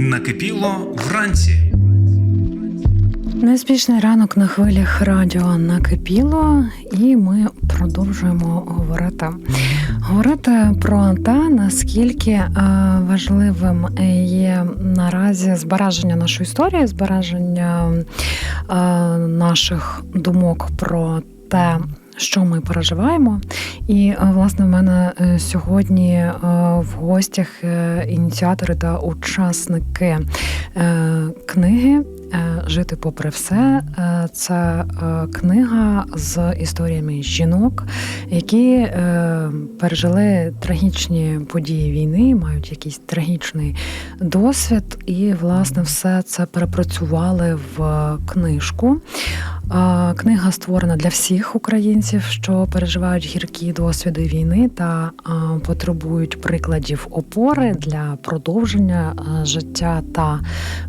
Накипіло вранці. Неспішний ранок на хвилях радіо накипіло, і ми продовжуємо говорити. Говорити про те, наскільки е, важливим є наразі збереження нашої історії, збереження е, наших думок про те. Що ми переживаємо, і е, власне в мене е, сьогодні е, в гостях ініціатори та учасники книги Жити попри все це книга з історіями жінок, які пережили трагічні події війни, мають якийсь трагічний досвід, і власне все це перепрацювали в книжку. Книга створена для всіх українців, що переживають гіркі досвіди війни та потребують прикладів опори для продовження життя та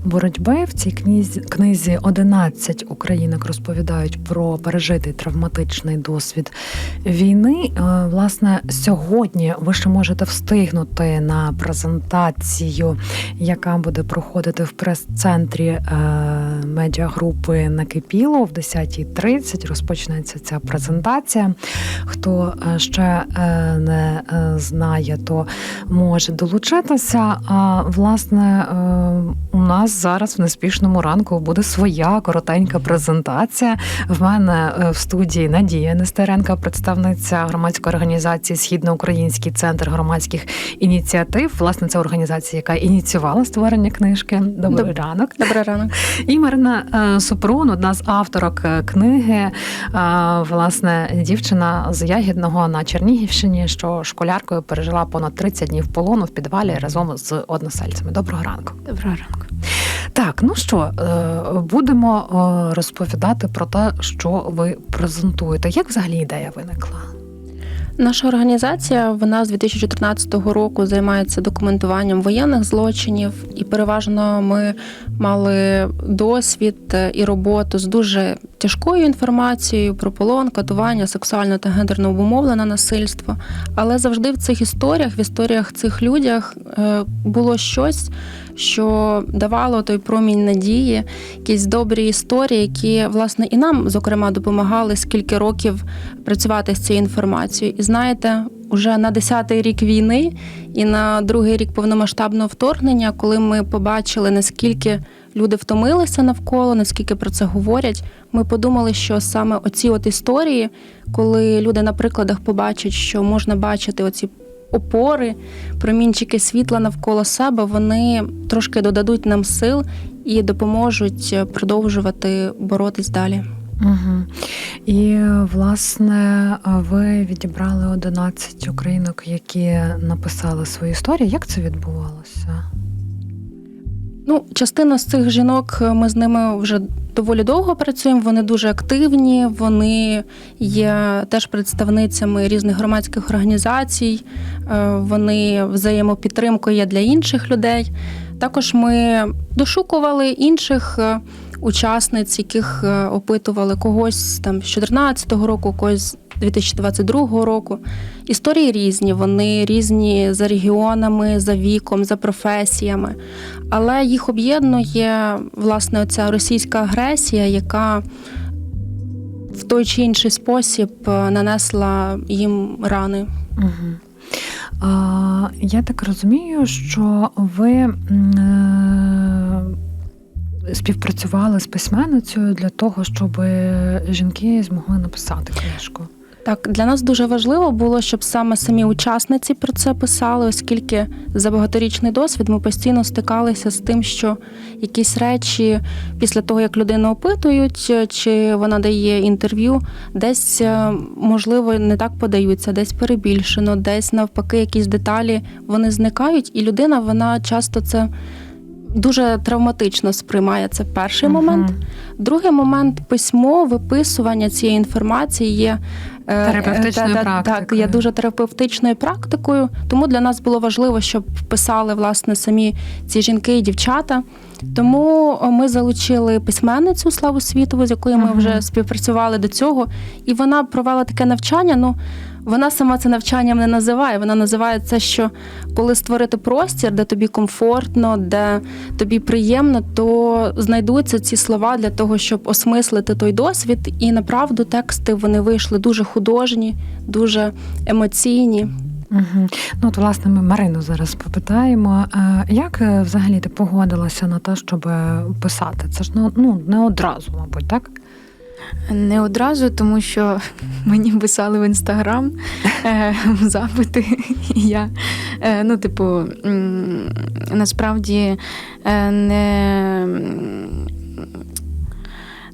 боротьби. В цій книзі, книзі 11 українок розповідають про пережитий травматичний досвід війни. Власне, сьогодні ви ще можете встигнути на презентацію, яка буде проходити в прес-центрі е, медіагрупи Накипіло в 10.30 розпочнеться ця презентація. Хто е, ще е, не е, знає, то може долучитися. А власне, у нас зараз в неспішному ранку буде своя коротенька презентація. В мене в студії Надія Нестеренка, представниця громадської організації Східноукраїнський центр громадських ініціатив. Власне, це організація, яка ініціювала створення книжки. Добрий Доб- ранок. Добрий ранок. І Марина Супрун, одна з авторок е, книги, е, власне, дівчина з Ягідного на Чернігівщині, що школяркою пережила понад 30 днів полону в підвалі разом з односельцями. Доброго ранку. Доброго ранку. Так, ну що, е, будемо розповідати про те, що ви презентуєте. Як взагалі ідея виникла? Наша організація вона з 2014 року займається документуванням воєнних злочинів, і переважно ми мали досвід е, і роботу з дуже тяжкою інформацією про полон, катування, сексуальне та гендерно обумовлене насильство. Але завжди в цих історіях, в історіях цих людях е, було щось, що давало той промінь надії, якісь добрі історії, які власне і нам, зокрема, допомагали скільки років працювати з цією інформацією. І знаєте, уже на 10-й рік війни і на другий рік повномасштабного вторгнення, коли ми побачили, наскільки люди втомилися навколо, наскільки про це говорять, ми подумали, що саме оці от історії, коли люди на прикладах побачать, що можна бачити оці опори, промінчики світла навколо себе, вони трошки додадуть нам сил і допоможуть продовжувати боротись далі. Угу. І власне ви відібрали 11 українок, які написали свої історії. Як це відбувалося? Ну, частина з цих жінок ми з ними вже доволі довго працюємо. Вони дуже активні, вони є теж представницями різних громадських організацій, е, вони взаємопідтримкою є для інших людей. Також ми дошукували інших е, учасниць, яких е, опитували когось там з 2014 року, когось 2022 року. Історії різні, вони різні за регіонами, за віком, за професіями. Але їх об'єднує власне оця російська агресія, яка в той чи інший спосіб е, нанесла їм рани. Угу. А, я так розумію, що ви е, співпрацювали з письменницею для того, щоб жінки змогли написати книжку. Так, для нас дуже важливо було, щоб саме самі учасниці про це писали, оскільки за багаторічний досвід ми постійно стикалися з тим, що якісь речі після того, як людину опитують, чи вона дає інтерв'ю, десь е, можливо не так подаються, десь перебільшено, десь навпаки, якісь деталі вони зникають, і людина вона часто це. Дуже травматично сприймає це перший Мгм. момент. Другий момент письмо, виписування цієї інформації є е, Терапевтичною та- та- Так, є дуже терапевтичною практикою. Тому для нас було важливо, щоб писали власне самі ці жінки і дівчата. Тому ми залучили письменницю Славу Світову, з якою ми Мгм. вже співпрацювали до цього, і вона провела таке навчання. Ну вона сама це навчанням не називає. Вона називає це, що коли створити простір, де тобі комфортно, де тобі приємно, то знайдуться ці слова для того, щоб осмислити той досвід. І направду тексти вони вийшли дуже художні, дуже емоційні. Угу. Ну, от, власне, ми Марину зараз попитаємо. Е, Як е, взагалі ти погодилася на те, щоб е, писати? Це ж ну, не одразу, мабуть, так? Не одразу, тому що мені писали в інстаграм запити. І я, ну, типу, насправді не,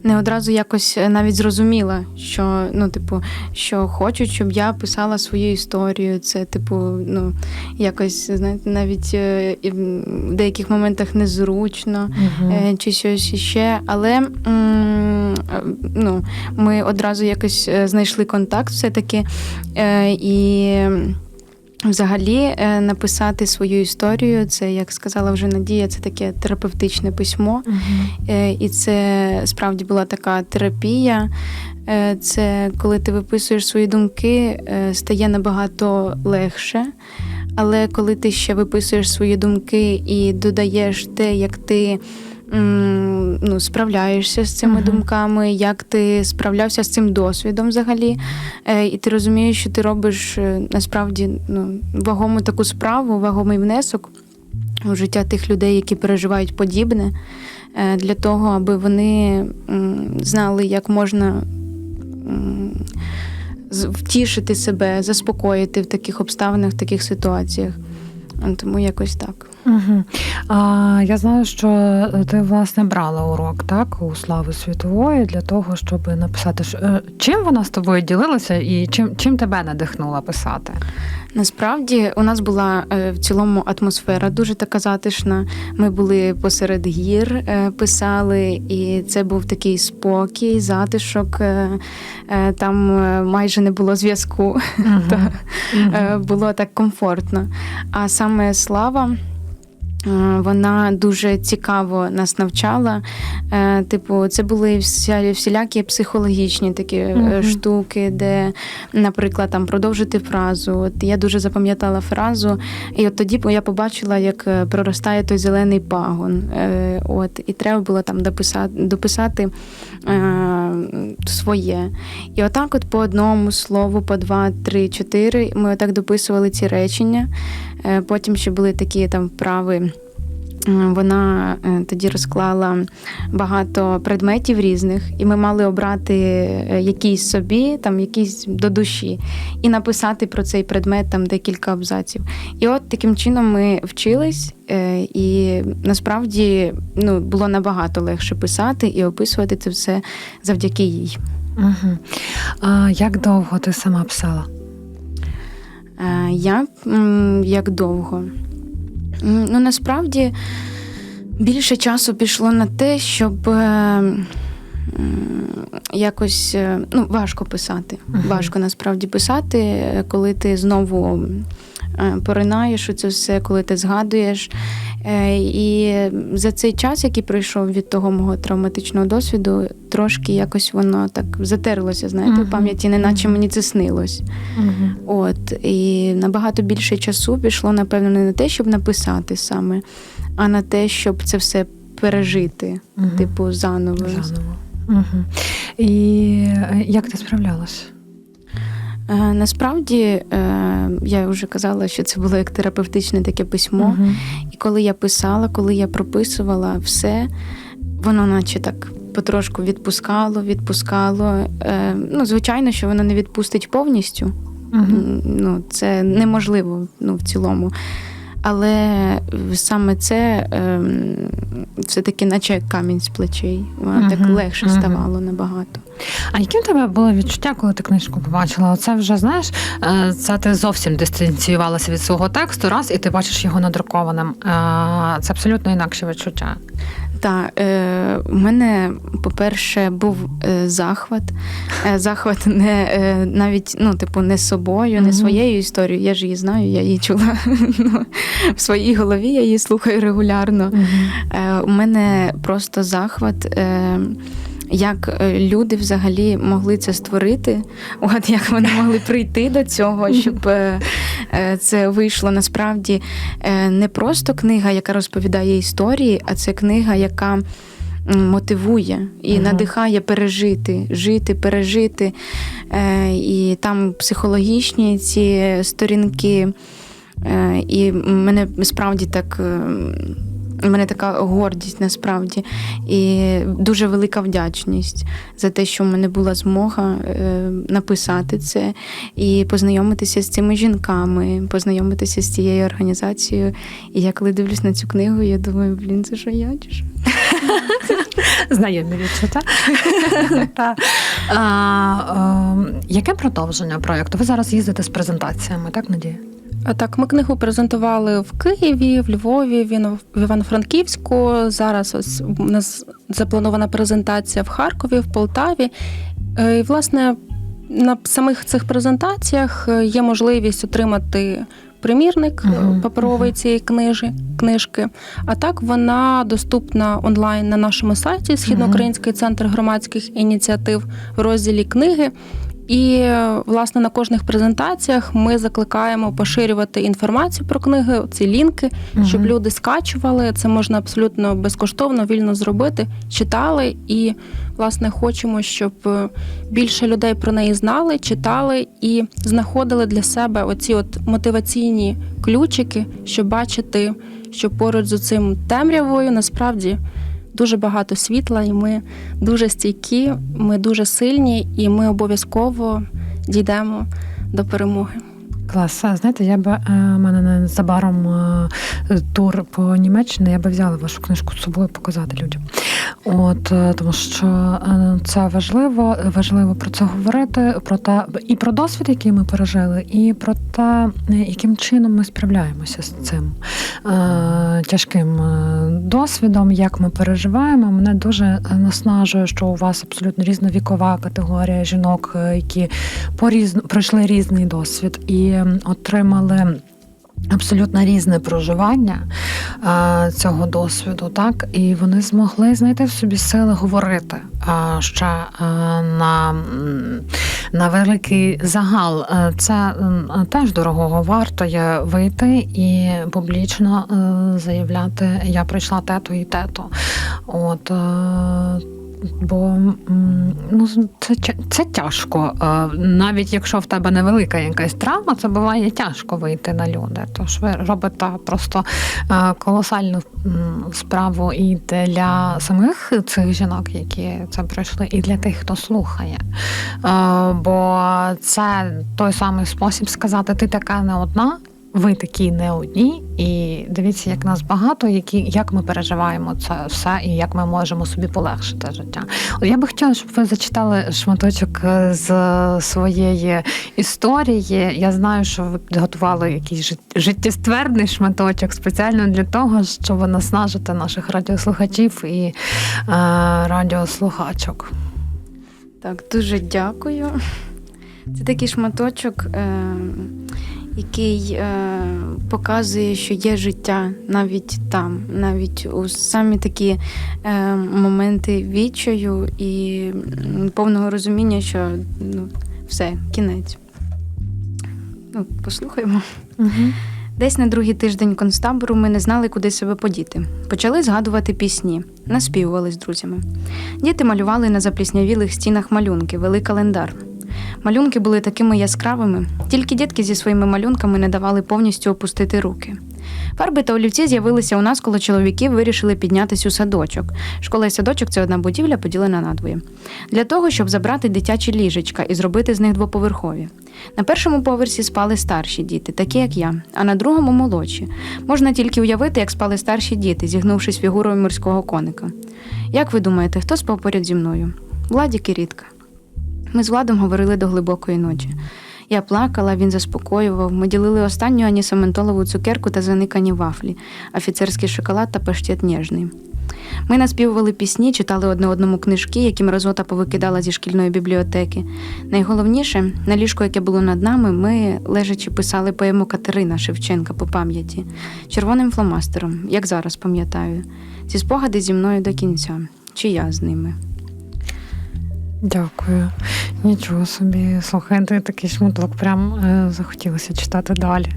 не одразу якось навіть зрозуміла, що, ну, типу, що хочуть, щоб я писала свою історію. Це, типу, ну, якось, знаєте, навіть е, в деяких моментах незручно Угу. е, чи щось іще. Але е, ну, ми одразу якось е, знайшли контакт все-таки. Е, і взагалі е, написати свою історію, це, як сказала вже Надія, це таке терапевтичне письмо. Е, І це справді була така терапія. Е, Це коли ти виписуєш свої думки, стає набагато легше. Але коли ти ще виписуєш свої думки і додаєш те, як ти ну, справляєшся з цими Мгм. думками, як ти справлявся з цим досвідом взагалі, е, і ти розумієш, що ти робиш е, насправді ну, вагому таку справу, вагомий внесок у життя тих людей, які переживають подібне, е, для того, аби вони знали, як можна втішити себе, заспокоїти в таких обставинах, в таких ситуаціях. Тому якось так. Угу. А, я знаю, що ти власне брала урок так у слави світової для того, щоб написати. Ш- е, Чим вона з тобою ділилася і чим, чим тебе надихнула писати? Насправді у нас була е, в цілому атмосфера дуже така затишна. Ми були посеред гір, е, писали, і це був такий спокій, затишок. е, е, Там е, майже не було зв'язку. То, е, було так комфортно. А саме слава. Е, Вона дуже цікаво нас навчала. Е, Типу, це були вся, всілякі психологічні такі Мгм. штуки, де, наприклад, там продовжити фразу. От я дуже запам'ятала фразу, і от тоді я побачила, як проростає той зелений пагон. От, і треба було там дописати, дописати своє. І отак, от по одному слову, по два, три, чотири, ми отак дописували ці речення. Е, Потім ще були такі там вправи. Вона е, тоді розклала багато предметів різних, і ми мали обрати е, якийсь собі, там якийсь до душі, і написати про цей предмет там декілька абзаців. І от таким чином ми вчились, і насправді ну, було набагато легше писати і описувати це все завдяки їй. Угу. А як довго ти сама писала? Е, Я як довго? Ну, насправді більше часу пішло на те, щоб е, якось е, ну, важко писати. Важко насправді писати, коли ти знову поринаєш у це все, коли ти згадуєш. Е, І за цей час, який пройшов від того мого травматичного досвіду, трошки якось воно так затерлося, знаєте, в пам'яті, неначе мені це снилось. От і набагато більше часу пішло, напевно, не на те, щоб написати саме, а на те, щоб це все пережити, типу, заново. Заново. Угу. І е, як ти справлялась? Е, насправді е, я вже казала, що це було як терапевтичне таке письмо. Угу. І коли я писала, коли я прописувала все, воно наче так потрошку відпускало, відпускало. Е, ну, звичайно, що воно не відпустить повністю. Угу. Ну, це неможливо ну, в цілому. Але саме це все-таки наче камінь з плечей. Воно так Мгм, легше мгм. ставало набагато. А які в тебе були відчуття, коли ти книжку побачила? Оце вже знаєш, е, це ти зовсім дистанціювалася від свого тексту, раз і ти бачиш його надрукованим. Е, Це абсолютно інакше відчуття. Та е, у мене, по-перше, був е, захват. Е, захват не е, навіть ну, типу, не собою, не своєю історією. Я ж її знаю, я її чула ну, в своїй голові, я її слухаю регулярно. Е, у мене просто захват. Е, як е, люди взагалі могли це створити, от як вони могли прийти до цього, щоб е, е, це вийшло насправді не просто книга, яка розповідає історії, а це книга, яка мотивує і Мгм. надихає пережити, жити, пережити. Е, І там психологічні ці сторінки. Е, І мене справді так. У мене така гордість насправді і дуже велика вдячність за те, що в мене була змога е, написати це і познайомитися з цими жінками, познайомитися з цією організацією. І я коли дивлюсь на цю книгу, я думаю, блін, це що я чи що? Знайомі відчуття. Ем, Яке продовження проєкту? Ви зараз їздите з презентаціями, так, Надія? А так, ми книгу презентували в Києві, в Львові, в в Івано-Франківську. Зараз ось у нас запланована презентація в Харкові, в Полтаві. Е, І, власне, на самих цих презентаціях е, є можливість отримати примірник е, Мгм, паперовий цієї книжі, книжки. А так вона доступна онлайн на нашому сайті Східноукраїнський центр громадських ініціатив в розділі книги. І власне на кожних презентаціях ми закликаємо поширювати інформацію про книги, ці лінки, щоб Мгм. люди скачували. Це можна абсолютно безкоштовно, вільно зробити, читали. І власне хочемо, щоб е, більше людей про неї знали, читали і знаходили для себе оці от мотиваційні ключики, щоб бачити, що поруч з цим темрявою насправді. Дуже багато світла, і ми дуже стійкі, ми дуже сильні, і ми обов'язково дійдемо до перемоги. Клас. Знаєте, я б е, мене незабаром е, тур по Німеччині, я би взяла вашу книжку з собою показати людям. От е, тому що е, це важливо, важливо про це говорити, про те і про досвід, який ми пережили, і про те, е, яким чином ми справляємося з цим тяжким досвідом, як ми переживаємо. Мене дуже наснажує, що у вас абсолютно різновікова категорія жінок, які порізно пройшли різний досвід і отримали. Абсолютно різне проживання а, цього досвіду, так і вони змогли знайти в собі сили говорити а, ще а, на, на великий загал. Е, Це теж дорогого вартує вийти і публічно е, заявляти: я прийшла тето і тето. От е, Бо ну, це, це тяжко. Е, Навіть якщо в тебе невелика якась травма, це буває тяжко вийти на люди. Тож ви робите просто е, колосальну справу і для самих цих жінок, які це пройшли, і для тих, хто слухає. Е, Бо це той самий спосіб сказати: ти така не одна. Ви такі не одні, і дивіться, як нас багато, які як ми переживаємо це все, і як ми можемо собі полегшити життя. Я би хотіла, щоб ви зачитали шматочок е, з своєї історії. Я знаю, що ви підготували якийсь жит- життєствердний шматочок спеціально для того, щоб наснажити наших радіослухачів і е, радіослухачок. Так, дуже дякую. Це такий шматочок, е, який е, показує, що є життя навіть там, навіть у самі такі е, моменти відчаю і повного розуміння, що ну, все, кінець. Ну, послухаємо. Угу. Десь на другий тиждень концтабору ми не знали, куди себе подіти. Почали згадувати пісні, наспівували з друзями. Діти малювали на запліснявілих стінах малюнки, вели календар. Малюнки були такими яскравими, тільки дітки зі своїми малюнками не давали повністю опустити руки. Фарби та олівці з'явилися у нас, коли чоловіки вирішили піднятися у садочок. Школа і садочок це одна будівля, поділена надвоє. Для того, щоб забрати дитячі ліжечка і зробити з них двоповерхові. На першому поверсі спали старші діти, такі як я, а на другому молодші. Можна тільки уявити, як спали старші діти, зігнувшись фігурою морського коника. Як ви думаєте, хто спав поряд зі мною? Владік і Рідка. Ми з Владом говорили до глибокої ночі. Я плакала, він заспокоював. Ми ділили останню анісаментолову цукерку та заникані вафлі, офіцерський шоколад та паштет ніжний. Ми наспівували пісні, читали одне одному книжки, які мразота повикидала зі шкільної бібліотеки. Найголовніше, на ліжку, яке було над нами, ми, лежачи, писали поему Катерина Шевченка по пам'яті, червоним фломастером, як зараз пам'ятаю. Ці спогади зі мною до кінця, чи я з ними. Дякую. Нічого собі. Слухайте, такий шматок прям е, захотілося читати далі.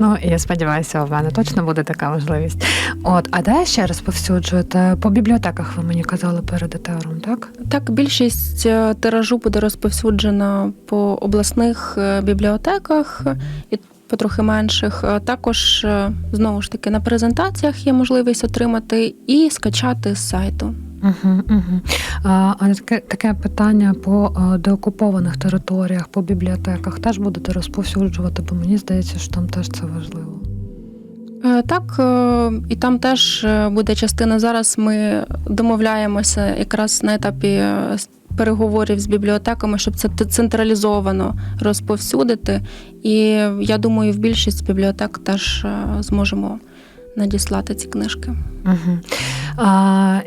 Ну, я сподіваюся, у мене точно буде така можливість. От, а де ще розповсюджуєте? По бібліотеках ви мені казали перед етером, так? Так, більшість е, тиражу буде розповсюджена по обласних е, бібліотеках і потрохи менших. Також е, знову ж таки на презентаціях є можливість отримати і скачати з сайту. Угу, угу. А, таке, таке питання по е, деокупованих територіях, по бібліотеках теж будете розповсюджувати, бо мені здається, що там теж це важливо. Е, Так, е, і там теж буде частина. Зараз ми домовляємося якраз на етапі переговорів з бібліотеками, щоб це централізовано розповсюдити. І я думаю, в більшість бібліотек теж зможемо надіслати ці книжки. Угу. А,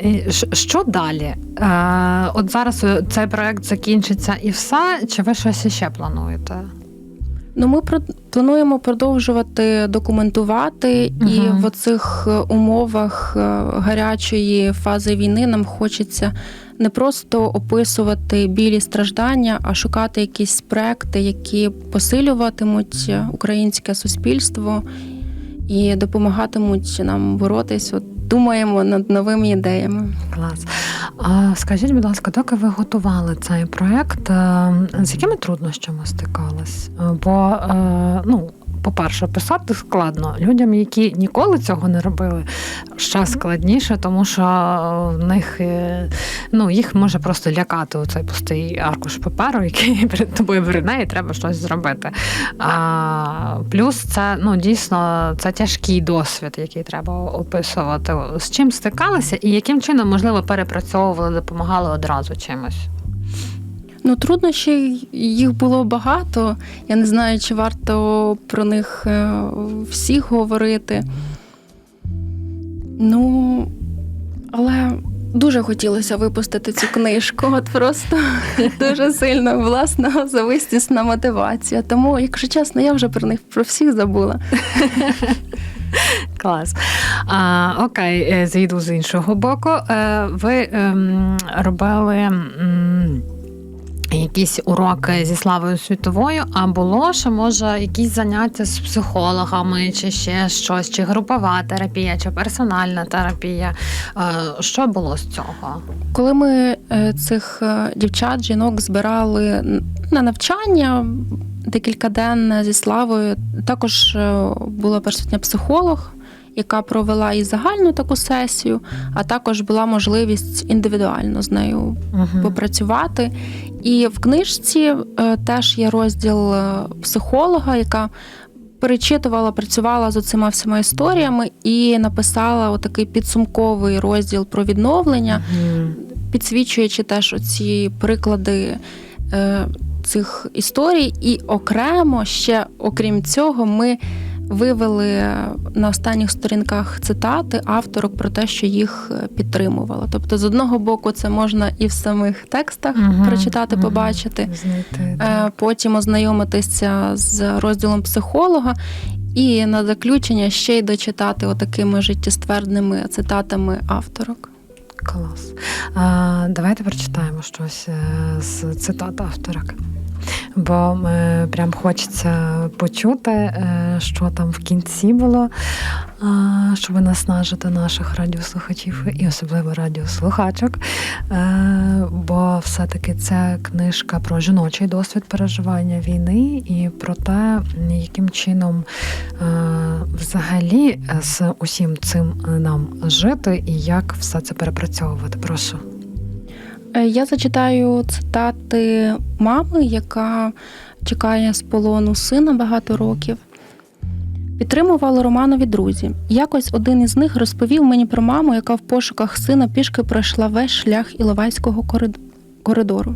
що далі? А, от зараз е, цей проект закінчиться і все, чи ви щось іще плануєте? Ну, ми плануємо продовжувати документувати, і в оцих е, умовах е, гарячої фази війни нам хочеться не просто описувати білі страждання, а шукати якісь проекти, які посилюватимуть українське суспільство і допомагатимуть нам боротись. От думаємо над новими ідеями. Клас. А скажіть, будь ласка, доки ви готували цей проект, е, з якими труднощами стикались? Е, Бо, е, ну, по-перше, писати складно людям, які ніколи цього не робили, ще складніше, тому що в них е, ну, їх може просто лякати у цей пустий аркуш паперу, який перед тобою брине, і треба щось зробити. А, плюс це ну, дійсно це тяжкий досвід, який треба описувати. З чим стикалися і яким чином, можливо, перепрацьовували, допомагали одразу чимось. Ну, труднощів їх було багато. Я не знаю, чи варто про них е, всіх говорити. Ну, але дуже хотілося випустити цю книжку. От просто дуже сильно власна завистісна мотивація. Тому, якщо чесно, я вже про них про всіх забула. Клас. А, окей, е, зайду з іншого боку. Е, ви ем, робили. м, Якісь уроки зі славою світовою, а було ще може якісь заняття з психологами, чи ще щось, чи групова терапія, чи персональна терапія. Е, Що було з цього? Коли ми е, цих е, дівчат, жінок збирали на навчання декількаденне зі славою, також була присутня психолог, яка провела і загальну таку сесію, а також була можливість індивідуально з нею попрацювати. І в книжці е, теж є розділ е, психолога, яка перечитувала, працювала з оцима всіма історіями і написала отакий підсумковий розділ про відновлення, підсвічуючи теж оці приклади е, цих історій. І окремо ще, окрім цього, ми вивели на останніх сторінках цитати авторок про те, що їх е, підтримувало. Тобто, з одного боку, це можна і в самих текстах Мгм, прочитати, мгм. побачити. Знайти. Е, потім ознайомитися з розділом психолога. І на заключення ще й дочитати отакими життєствердними цитатами авторок. Клас. А, давайте прочитаємо щось е, з цитат авторок. Бо е, прям хочеться почути, е, що там в кінці було, щоб наснажити наших радіослухачів і особливо радіослухачок. Е, Бо все-таки це книжка про жіночий досвід переживання війни і про те, яким чином взагалі з усім цим нам жити і як все це перепрацьовувати. Прошу. Е, Я зачитаю цитати мами, яка чекає з полону сина багато років. Підтримували Романові друзі. Якось один із них розповів мені про маму, яка в пошуках сина пішки пройшла весь шлях Іловайського коридору.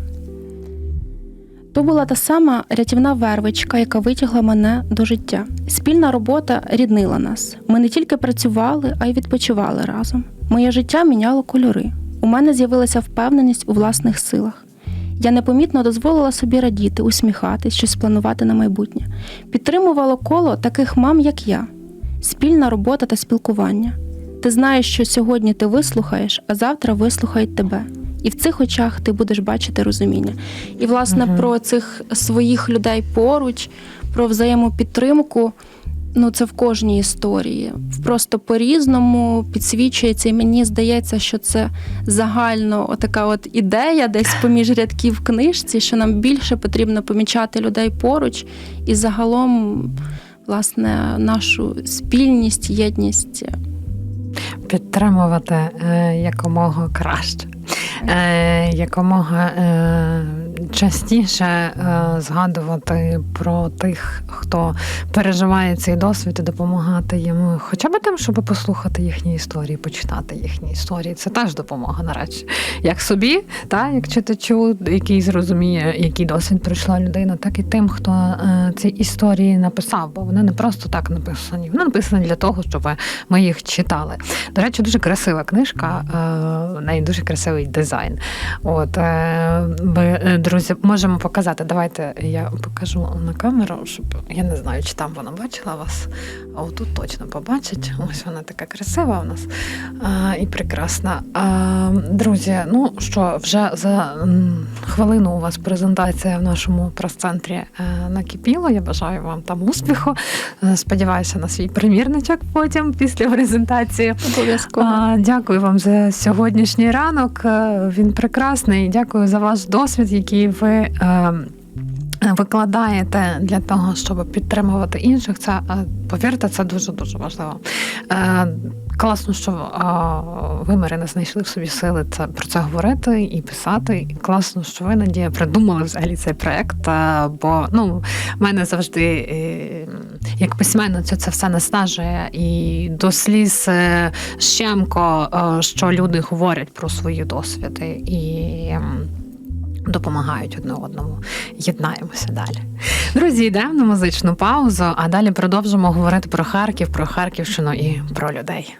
То була та сама рятівна вервичка, яка витягла мене до життя. Спільна робота ріднила нас. Ми не тільки працювали, а й відпочивали разом. Моє життя міняло кольори. У мене з'явилася впевненість у власних силах. Я непомітно дозволила собі радіти, усміхатись, щось планувати на майбутнє. Підтримувало коло таких мам, як я. Спільна робота та спілкування. Ти знаєш, що сьогодні ти вислухаєш, а завтра вислухають тебе. і в цих очах ти будеш бачити розуміння. І власне Мгм. про цих своїх людей поруч, про взаємопідтримку. Ну, це в кожній історії. Просто по-різному підсвічується, і мені здається, що це загально така от ідея десь поміж рядків книжці, що нам більше потрібно помічати людей поруч і загалом, власне, нашу спільність, єдність. підтримувати е, якомога краще, е, якомога е, частіше е, згадувати про тих, хто переживає цей досвід і допомагати йому, хоча б тим, щоб послухати їхні історії, почитати їхні історії. Це теж допомога, на речі. Як собі, та, як читачу, який зрозуміє, який досвід пройшла людина, так і тим, хто е, ці історії написав, бо вони не просто так написані. Вони написані для того, щоб ми їх читали. До речі, дуже красива книжка, е, в неї дуже красивий дизайн. От друзі, можемо показати. Давайте я покажу на камеру, щоб я не знаю, чи там вона бачила вас. А отут точно побачить. Ось вона така красива у нас а, і прекрасна. А, друзі, ну що, вже за хвилину у вас презентація в нашому прес-центрі е, накипіла. Я бажаю вам там успіху. Е, Сподіваюся на свій примірничок потім після презентації. Обов'язково. Дякую вам за сьогоднішній ранок. Е, Він прекрасний. Дякую за ваш досвід, який ви. е, Викладаєте для того, щоб підтримувати інших, це е, повірте, це дуже дуже важливо. Е, Класно, що е, ви Марина, знайшли в собі сили це про це говорити і писати. І класно, що ви Надія придумали взагалі цей проект. Бо ну в мене завжди як письменницю це все наснажує і до сліз щемко, що люди говорять про свої досвіди і. Допомагають одне одному, єднаємося далі. Друзі, йдемо на музичну паузу, а далі продовжимо говорити про Харків, про Харківщину і про людей.